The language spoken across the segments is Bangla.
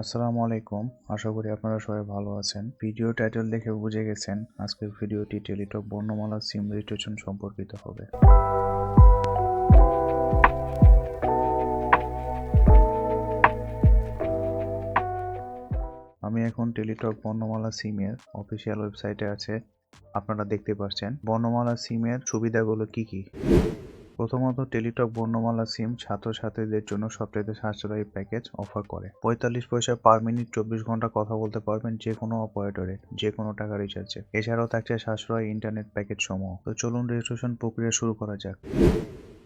আসসালামু আলাইকুম। আশা করি আপনারা সবাই ভালো আছেন। ভিডিও টাইটেল দেখে বুঝে গেছেন আজকের ভিডিওটি টেলিটক বর্ণমালা সিম রেজিস্ট্রেশন সম্পর্কিত হবে। আমি এখন টেলিটক বর্ণমালা সিমের অফিসিয়াল ওয়েবসাইটে আছে। আপনারা দেখতে পাচ্ছেন বর্ণমালা সিমের সুবিধাগুলো কি কি? প্রথমত টেলিটক বর্ণমালা সিম ছাত্রছাত্রীদের জন্য সবচেয়ে সাশ্রয়ী প্যাকেজ অফার করে। পঁয়তাল্লিশ পয়সা পার মিনিট চব্বিশ ঘণ্টা কথা বলতে পারবেন যে কোনো অপারেটরে যে কোনো টাকা রিচার্জে এছাড়াও থাকছে সাশ্রয় ইন্টারনেট প্যাকেজ সমূহ। তো চলুন রেজিস্ট্রেশন প্রক্রিয়া শুরু করা যাক।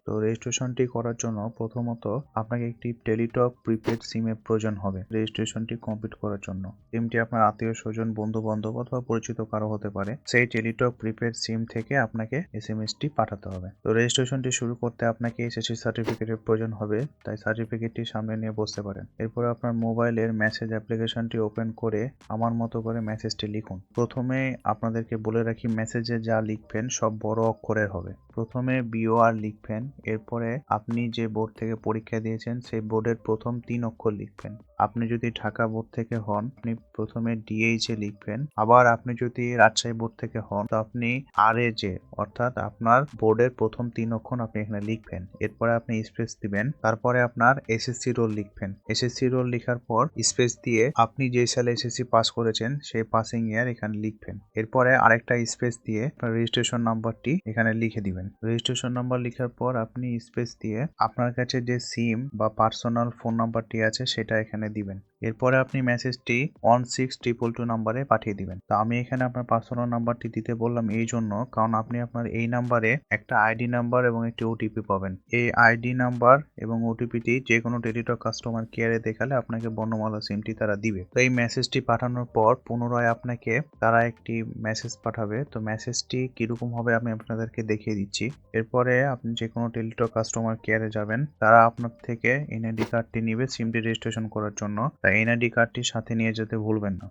তো রেজিস্ট্রেশনটি করার জন্য প্রথমত আপনাকে একটি টেলিটক প্রিপেড সিমের প্রয়োজন হবে রেজিস্ট্রেশনটি কমপ্লিট করার জন্য। সিমটি আপনার আত্মীয় স্বজন বন্ধু বান্ধব অথবা পরিচিত কারও হতে পারে। সেই টেলিটক প্রিপেড সিম থেকে আপনাকে এস এম এসটি পাঠাতে হবে। তো রেজিস্ট্রেশনটি শুরু করতে আপনাকে এসএসসি সার্টিফিকেটের প্রয়োজন হবে, তাই সার্টিফিকেটটি সামনে নিয়ে বসতে পারেন। এরপর আপনার মোবাইলের মেসেজ অ্যাপ্লিকেশনটি ওপেন করে আমার মতো করে মেসেজটি লিখুন। প্রথমে আপনাদেরকে বলে রাখি মেসেজে যা লিখবেন সব বড় অক্ষরের হবে। প্রথমে বিওআর লিখবেন, এরপরে আপনি যে বোর্ড থেকে পরীক্ষা দিয়েছেন সেই বোর্ডের প্রথম তিন অক্ষর লিখবেন। আপনি যদি ঢাকা বোর্ড থেকে হন, আপনি প্রথমে ডিএইচ লিখবেন। আবার আপনি যদি রাজশাহী বোর্ড থেকে হন, তো আপনি আর জে অর্থাৎ আপনার বোর্ডের প্রথম তিন অক্ষর আপনি এখানে লিখবেন। এরপরে আপনি স্পেস দিবেন, তারপরে আপনার এসএসসি রোল লিখবেন। এসএসসি রোল লেখার পর স্পেস দিয়ে আপনি যে সালে এসএসসি পাস করেছেন, সেই পাসিং ইয়ার এখানে লিখবেন। এরপরে আরেকটা স্পেস দিয়ে রেজিস্ট্রেশন নাম্বারটি এখানে লিখে দিবেন। রেজিস্ট্রেশন নাম্বার লেখার পর আপনি স্পেস দিয়ে আপনার কাছে যে সিম বা পার্সোনাল ফোন নাম্বারটি আছে সেটা এখানে দিবেন। এরপরে আপনি মেসেজটি ওয়ান সিক্স ট্রিপল টু নাম্বারে পাঠিয়ে দিবেন। তো আমি এখানে আপনার পার্সোনাল নাম্বারটি দিতে বললাম এই জন্য, কারণ আপনি আপনার এই নাম্বারে একটা আইডি নাম্বার এবং একটি ওটিপি পাবেন। এই আইডি নাম্বার এবং ওটিপিটি যে কোনো টেলিটক কাস্টমার কেয়ারে দেখালে আপনাকে বর্ণমালা সিমটি তারা দিবে। তো এই মেসেজটি পাঠানোর পর পুনরায় আপনাকে তারা একটি মেসেজ পাঠাবে। তো মেসেজটি কীরকম হবে আমি আপনাদেরকে দেখিয়ে দিচ্ছি। এরপরে আপনি যে কোনো টেলিটক কাস্টমার কেয়ারে যাবেন, তারা আপনার থেকে এনআইডি কার্ডটি নিবে, সিমটি রেজিস্ট্রেশন করার জন্য। তাই এনআইডি কার্ডটি সাথে নিয়ে যেতে ভুলবেন না।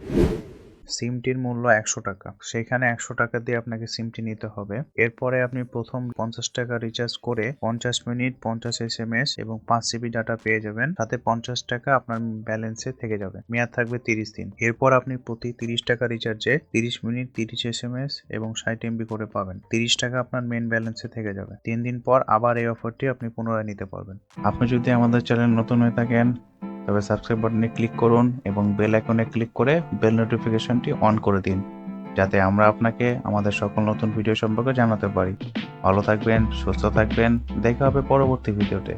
সিমটির মূল্য একশো টাকা। সেখানে একশো টাকা দিয়ে আপনাকে সিমটি নিতে হবে। এরপরে আপনি প্রথম পঞ্চাশ টাকা রিচার্জ করে পঞ্চাশ মিনিট, পঞ্চাশ এস এম এস এবং পাঁচ জিবি ডাটা পেয়ে যাবেন। তাতে পঞ্চাশ টাকা আপনার ব্যালেন্সে থেকে যাবে। মেয়াদ থাকবে তিরিশ দিন। এরপর আপনি প্রতি তিরিশ টাকা রিচার্জে তিরিশ মিনিট, তিরিশ এস এম এস এবং ষাট এমবি করে পাবেন। তিরিশ টাকা আপনার মেন ব্যালেন্সে থেকে যাবে। তিন দিন পর আবার এই অফারটি আপনি পুনরায় নিতে পারবেন। আপনি যদি আমাদের চ্যানেল নতুন হয়ে থাকেন তবে সাবস্ক্রাইব বাটনে ক্লিক করুন এবং বেল আইকনে ক্লিক করে বেল নোটিফিকেশনটি অন করে দিন, যাতে আমরা আপনাকে আমাদের সকল নতুন ভিডিও সম্পর্কে জানাতে পারি। ভালো থাকবেন, সুস্থ থাকবেন, দেখা হবে পরবর্তী ভিডিওতে